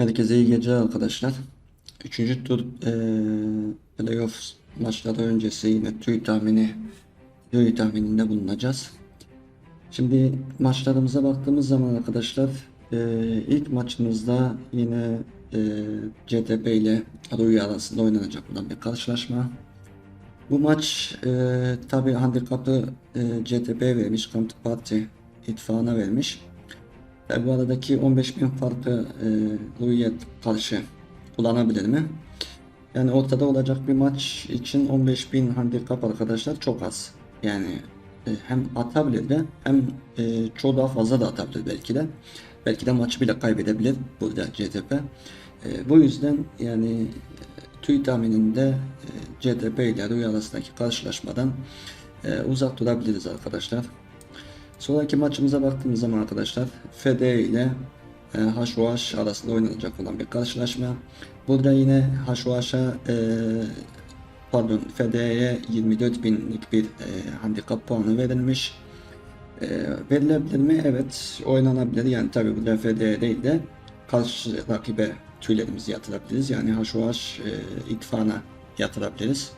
Herkese iyi geceler arkadaşlar. Üçüncü tur eee playoff maçları öncesi yine tüy tahmini tüy tahmininde bulunacağız. Şimdi maçlarımıza baktığımız zaman arkadaşlar eee, ilk maçımızda yine eee CTP ile Rui arasında oynanacak olan bir karşılaşma. Bu maç eee tabi handikapı eee CTP'ye vermiş, Counterparty itfağına vermiş. E, bu aradaki 15.000 farkı e, Rui'ye karşı kullanabilir mi? Yani ortada olacak bir maç için 15.000 handikap arkadaşlar çok az. Yani e, hem atabilir de hem e, çok daha fazla da atabilir belki de. Belki de maçı bile kaybedebilir burada CTP. E, bu yüzden yani e, TÜİ tahmininde e, CTP ile Rui arasındaki karşılaşmadan e, uzak durabiliriz arkadaşlar. Sonraki maçımıza baktığımız zaman arkadaşlar FD ile e, HOH arasında oynanacak olan bir karşılaşma. Burada yine HOH'a e, pardon FD'ye 24 binlik bir e, handikap puanı verilmiş. E, verilebilir mi? Evet oynanabilir. Yani tabi burada FD değil de karşı rakibe tüylerimizi yatırabiliriz. Yani HOH e, itfana yatırabiliriz.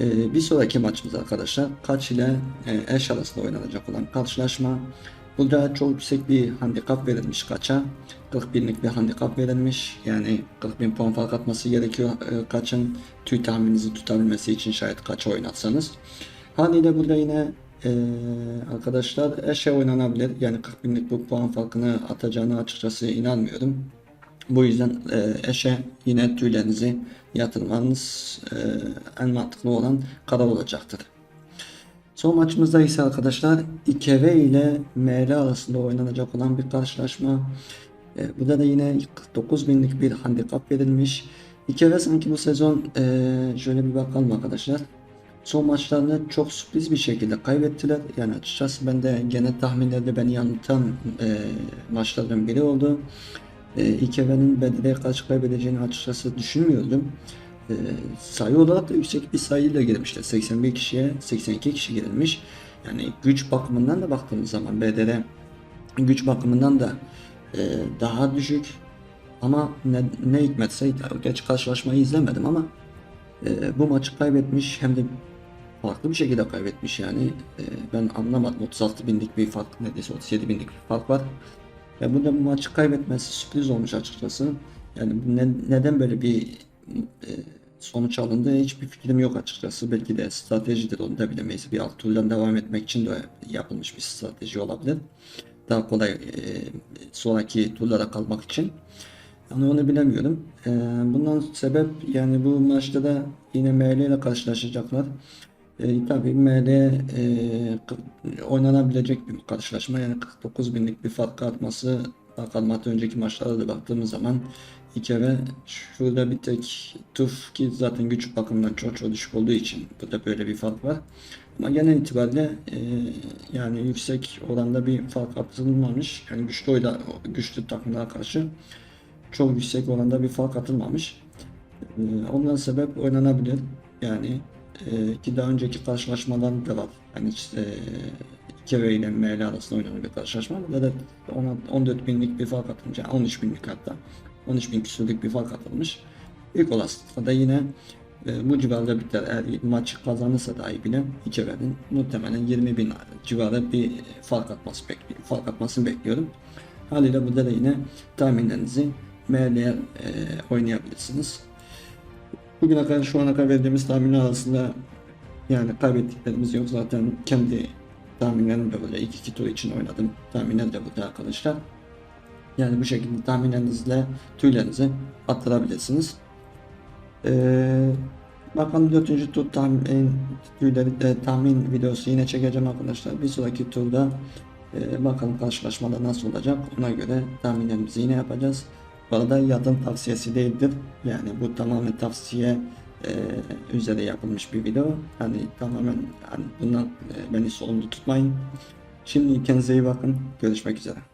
Ee, bir sonraki maçımız arkadaşlar Kaç ile e, Eş arasında oynanacak olan karşılaşma. Burada çok yüksek bir handikap verilmiş Kaç'a. 40 binlik bir handikap verilmiş. Yani 40 bin puan fark atması gerekiyor e, Kaç'ın tüy tahmininizi tutabilmesi için şayet Kaç'a oynatsanız. Haliyle burada yine e, arkadaşlar Eş'e oynanabilir. Yani 40 binlik bu puan farkını atacağını açıkçası inanmıyorum. Bu yüzden e, eşe yine tüylerinizi yatırmanız e, en mantıklı olan karar olacaktır. Son maçımızda ise arkadaşlar İKV ile ML arasında oynanacak olan bir karşılaşma. E, burada da yine 49 binlik bir handikap verilmiş. İKV sanki bu sezon e, şöyle bir bakalım arkadaşlar. Son maçlarını çok sürpriz bir şekilde kaybettiler. Yani açıkçası ben de genel tahminlerde beni yanıltan e, maçlardan biri oldu e, İKV'nin Bedir'e karşı kaybedeceğini açıkçası düşünmüyordum. E, sayı olarak da yüksek bir sayıyla girmişler. 81 kişiye 82 kişi girilmiş. Yani güç bakımından da baktığımız zaman BDR güç bakımından da e, daha düşük. Ama ne, ne hikmetse geç karşılaşmayı izlemedim ama e, bu maçı kaybetmiş hem de farklı bir şekilde kaybetmiş yani. E, ben anlamadım 36 binlik bir fark neredeyse 37 binlik bir fark var. Ve bu maçı kaybetmesi sürpriz olmuş açıkçası. Yani ne, neden böyle bir e, sonuç alındı hiçbir fikrim yok açıkçası. Belki de stratejidir onu da bilemeyiz. Bir alt turdan devam etmek için de yapılmış bir strateji olabilir. Daha kolay e, sonraki turlara kalmak için. Yani onu bilemiyorum. E, bundan sebep yani bu maçta da yine ML ile karşılaşacaklar. E, tabii ML e, oynanabilecek bir karşılaşma. Yani 49 binlik bir fark atması hatta önceki maçlara da baktığımız zaman kere şurada bir tek TUF ki zaten güç bakımından çok çok düşük olduğu için burada böyle bir fark var. Ama genel itibariyle e, yani yüksek oranda bir fark atılmamış. Yani güçlü oyda, güçlü takımlara karşı çok yüksek oranda bir fark atılmamış. E, ondan sebep oynanabilir. Yani e, ki daha önceki karşılaşmadan da var. Yani işte Keve ile ML arasında oynanan bir karşılaşma. Burada da ona 14 binlik bir fark atılmış. Yani 13 binlik hatta. 13 bin küsürlük bir fark atılmış. İlk olasılıkla da yine e, bu civarda biter. Eğer maçı kazanırsa dahi bile Ikeve'nin muhtemelen 20 bin civarı bir fark atması bekliyorum. Fark atmasını bekliyorum. Haliyle burada da yine tahminlerinizi ML'ye e, oynayabilirsiniz. Bugüne kadar şu ana kadar verdiğimiz tahminler arasında yani kaybettiklerimiz yok. Zaten kendi tahminlerim de böyle ilk iki tur için oynadım. Tahminler de burada arkadaşlar. Yani bu şekilde tahminlerinizle tüylerinizi attırabilirsiniz. Ee, bakalım 4. tur tahmin tüyleri de tahmin videosu yine çekeceğim arkadaşlar. Bir sonraki turda e, bakalım karşılaşmada nasıl olacak. Ona göre tahminlerimizi yine yapacağız. Bu arada yatırım tavsiyesi değildir. Yani bu tamamen tavsiye e, üzere yapılmış bir video. Hani tamamen hani bundan e, beni sorumlu tutmayın. Şimdi kendinize iyi bakın. Görüşmek üzere.